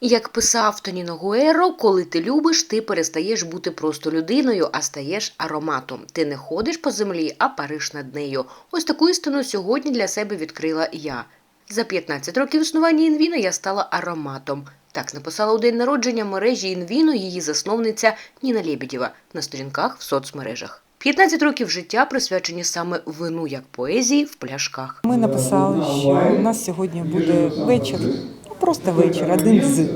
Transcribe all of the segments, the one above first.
Як писав Тоніно Гуеро, коли ти любиш, ти перестаєш бути просто людиною, а стаєш ароматом. Ти не ходиш по землі, а париш над нею. Ось таку істину сьогодні для себе відкрила я. За 15 років існування Інвіно я стала ароматом. Так написала у день народження мережі Інвіно її засновниця Ніна Лєбідєва на сторінках в соцмережах. 15 років життя присвячені саме вину як поезії в пляшках. Ми написали, що у нас сьогодні буде вечір. Просто вечір, один з. Е,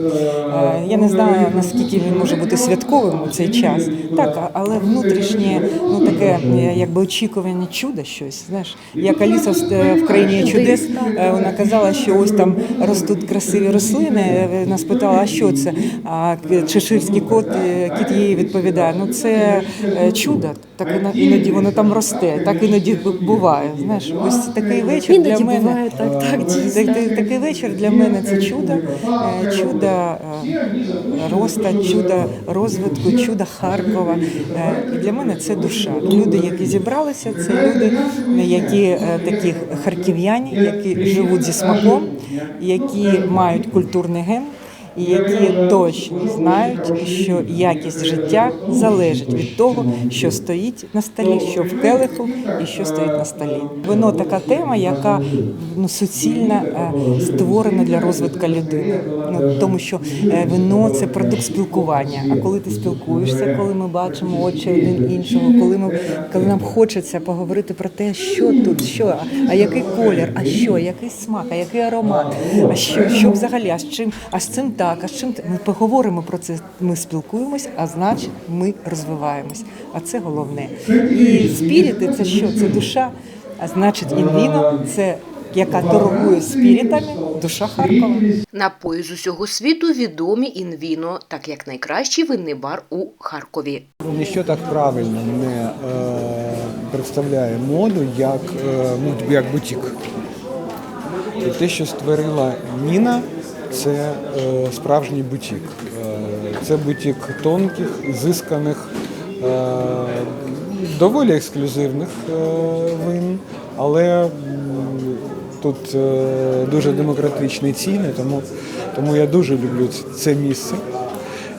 Я не знаю, наскільки він може бути святковим у цей час. Так, але внутрішнє, ну таке е, якби очікування чуда щось. Знаєш, як Аліса в, е, країні чудес, вона казала, що ось там ростуть красиві рослини. Вона спитала, а що це? А чеширський кот, кіт їй відповідає: ну це чудо. Так іно- іноді воно там росте, так іноді бу- буває. Знаєш, ось такий вечір для мене. буває так, так- так- Такий вечір для мене це чудо, е, чудо е, роста, чудо розвитку, чудо Харкова. Е, І для мене це душа. Люди, які зібралися, це люди, які такі харків'яні, які живуть зі смаком, які мають культурний ген. І які точно знають, що якість життя залежить від того, що стоїть на столі, що в келиху і що стоїть на столі. Вино така тема, яка ну суцільно е, створена для розвитку людини. Ну тому що е, вино це продукт спілкування. А коли ти спілкуєшся, коли ми бачимо очі один іншого, коли ми коли нам хочеться поговорити про те, що тут, що, а, який колір, а що, який смак, а який аромат, а що, що взагалі, а з чим, а з цим так, а з чим т- ми поговоримо про це. Ми спілкуємось, а значить, ми розвиваємось. А це головне. І спіріти це що? Це душа. А значить, інвіно це яка торгує спірітами, душа Харкова. Напої з усього світу відомі Інвіно, так як найкращий винний бар у Харкові. Ніщо так правильно не е, представляє моду, як, е, ну, як бутік. І те, що створила Ніна, це е, справжній бутік. Е, це бутік тонких, зисканих, е, доволі ексклюзивних вин, але тут дуже демократичні ціни, тому, тому я дуже люблю це місце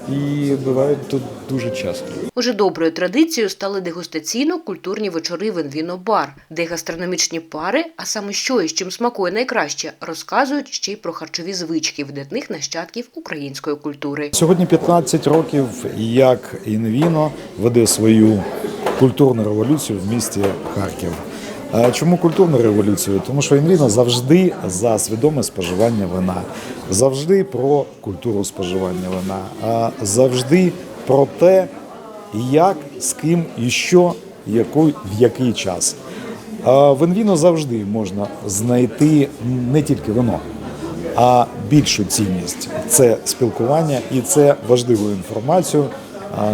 і буваю тут дуже часто. Уже доброю традицією стали дегустаційно-культурні вечори в Інвіно-бар, де гастрономічні пари, а саме що і з чим смакує найкраще, розказують ще й про харчові звички видатних нащадків української культури. Сьогодні 15 років, як Інвіно веде свою культурну революцію в місті Харків. Чому культурну революцію? Тому що Інвіно завжди за свідоме споживання вина, завжди про культуру споживання вина, завжди про те, як, з ким і що, в який час. В Інвіно завжди можна знайти не тільки вино, а більшу цінність це спілкування і це важливу інформацію,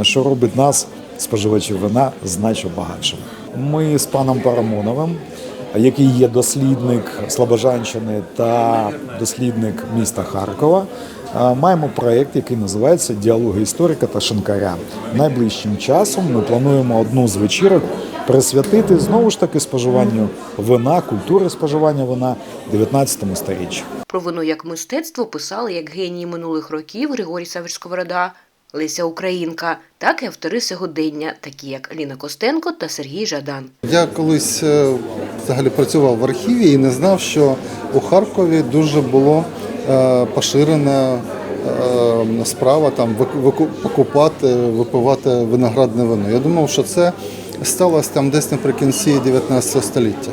що робить нас, споживачів вина, значно багатшими. Ми з паном Парамоновим, який є дослідник Слобожанщини та дослідник міста Харкова. Маємо проєкт, який називається Діалоги історика та шинкаря. Найближчим часом ми плануємо одну з вечірок присвятити знову ж таки споживанню вина, культури споживання вина в 19 сторіччі. Про вино як мистецтво писали як генії минулих років Григорій Савич Сковорода, Леся Українка, так і автори сьогодення, такі як Ліна Костенко та Сергій Жадан. Я колись е, взагалі працював в архіві і не знав, що у Харкові дуже було е, поширена е, справа там покупати, випивати виноградне вино. Я думав, що це сталося там десь наприкінці 19 століття.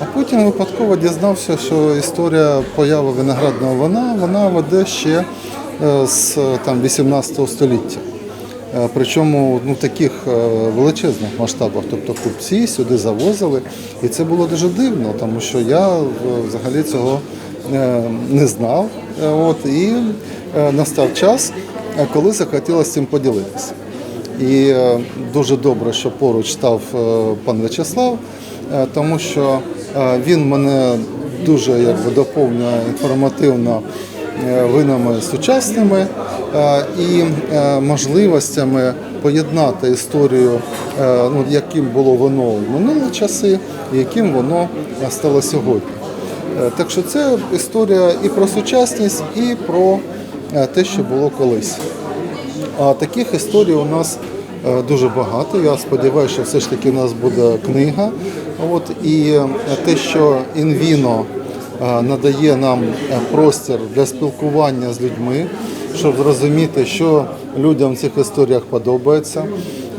А потім випадково дізнався, що історія появи виноградного вина вона веде ще з там 18 століття. Е, Причому ну, в таких е, величезних масштабах, тобто купці сюди завозили. І це було дуже дивно, тому що я е, взагалі цього е, не знав. Е, От, і е, настав час, е, коли захотілося цим поділитися. І е, дуже добре, що поруч став е, пан В'ячеслав, е, тому що е, він мене дуже якби, доповнює інформативно е, винами сучасними е, і е, можливостями поєднати історію, е, ну, яким було воно в минулі часи, і яким воно стало сьогодні. Так що це історія і про сучасність, і про те, що було колись. А таких історій у нас дуже багато. Я сподіваюся, що все ж таки у нас буде книга. От, і те, що Інвіно надає нам е, простір для спілкування з людьми, щоб зрозуміти, що людям в цих історіях подобається,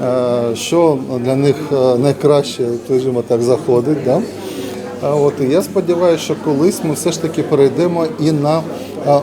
е, що для них е, найкраще, скажімо так, заходить. Да? От і я сподіваюся, що колись ми все ж таки перейдемо і на е,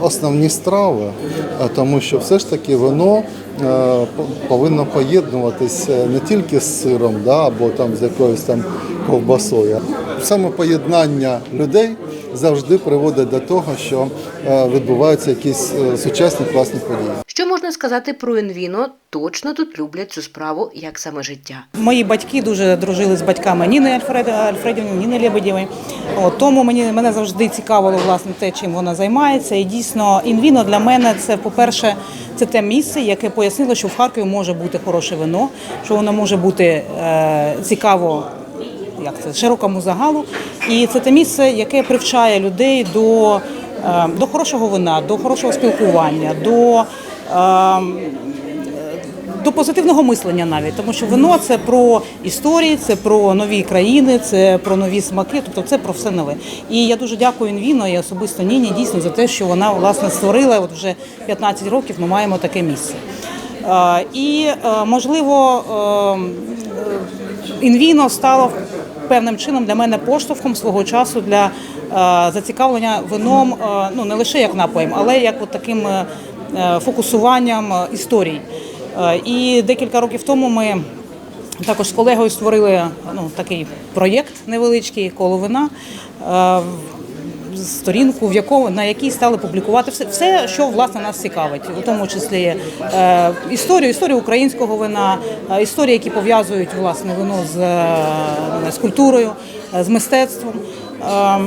основні страви, е, тому що все ж таки воно е, повинно поєднуватись е, не тільки з сиром, да, або там з якоюсь там ковбасою. Саме поєднання людей завжди приводить до того, що е, відбуваються якісь е, сучасні класні події. Що можна сказати про Інвіно? Точно тут люблять цю справу як саме життя. Мої батьки дуже дружили з батьками Ніни Альфред, Альфредівни, Ніни Лебедєвої. От, тому мені мене завжди цікавило власне те, чим вона займається. І дійсно, інвіно для мене це, по-перше, це те місце, яке пояснило, що в Харкові може бути хороше вино, що воно може бути е, цікаво. Як це широкому загалу, і це те місце, яке привчає людей до, е, до хорошого вина, до хорошого спілкування, до е, до позитивного мислення навіть, тому що вино це про історії, це про нові країни, це про нові смаки, тобто це про все нове. І я дуже дякую Інвіно і особисто Ніні дійсно за те, що вона власне створила. От вже 15 років ми маємо таке місце. Е, І можливо, Інвіно стало певним чином для мене поштовхом свого часу для е, зацікавлення вином, е, ну не лише як напоєм, але як от таким е, фокусуванням історій. І декілька років тому ми також з колегою створили ну, такий проєкт невеличкий коло вина. Сторінку, в якому на якій стали публікувати все, все, що власне нас цікавить, у тому числі е, історію, історію українського вина, е, історії, які пов'язують власне вино з, е, з культурою, е, з мистецтвом. Е,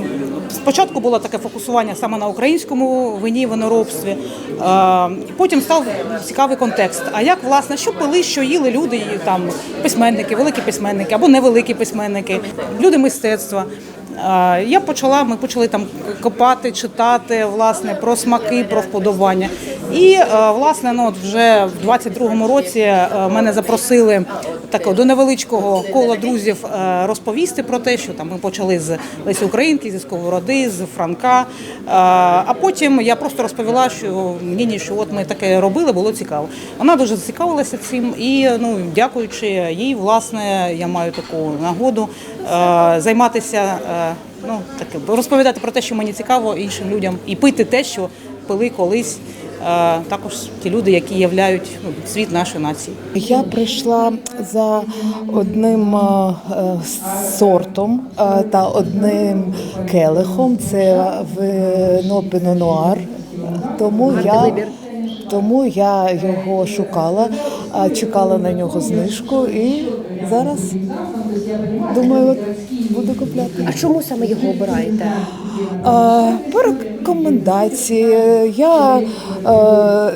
Спочатку було таке фокусування саме на українському вині, виноробстві. Е, Потім став цікавий контекст. А як власне, що пили, що їли люди, там письменники, великі письменники або невеликі письменники, люди мистецтва. Я почала, ми почали там копати, читати власне про смаки, про вподобання. І е, власне, ну от вже в 22-му році е, мене запросили так до невеличкого кола друзів е, розповісти про те, що там ми почали з Лесі Українки, зі Сковороди, з Франка. А потім я просто розповіла, що мені що от ми таке робили, було цікаво. Вона дуже зацікавилася цим, і ну дякуючи їй, власне, я маю таку нагоду займатися. Ну таке розповідати про те, що мені цікаво іншим людям, і пити те, що пили колись е, також ті люди, які являють ну, світ нашої нації. Я прийшла за одним е, е, сортом та одним келихом. Це вино Піно Нуар. Тому я, тому я його шукала, чекала на нього знижку і зараз думаю, от буду купляти. А чому саме його обираєте? Е, По рекомендації я е,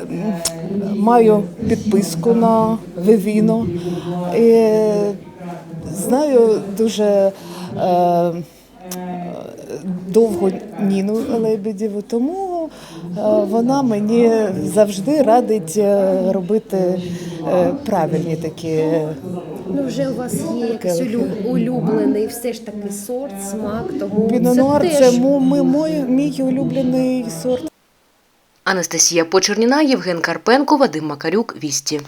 маю підписку на Вивіно і знаю дуже е, довго Ніну Лебедєву, тому вона мені завжди радить е, робити е, правильні такі. Ну вже у вас є якийсь улюблений все ж таки сорт, смак, тому Пінонуар це теж ми- мой, мій улюблений сорт. Анастасія Почерніна, Євген Карпенко, Вадим Макарюк, Вісті.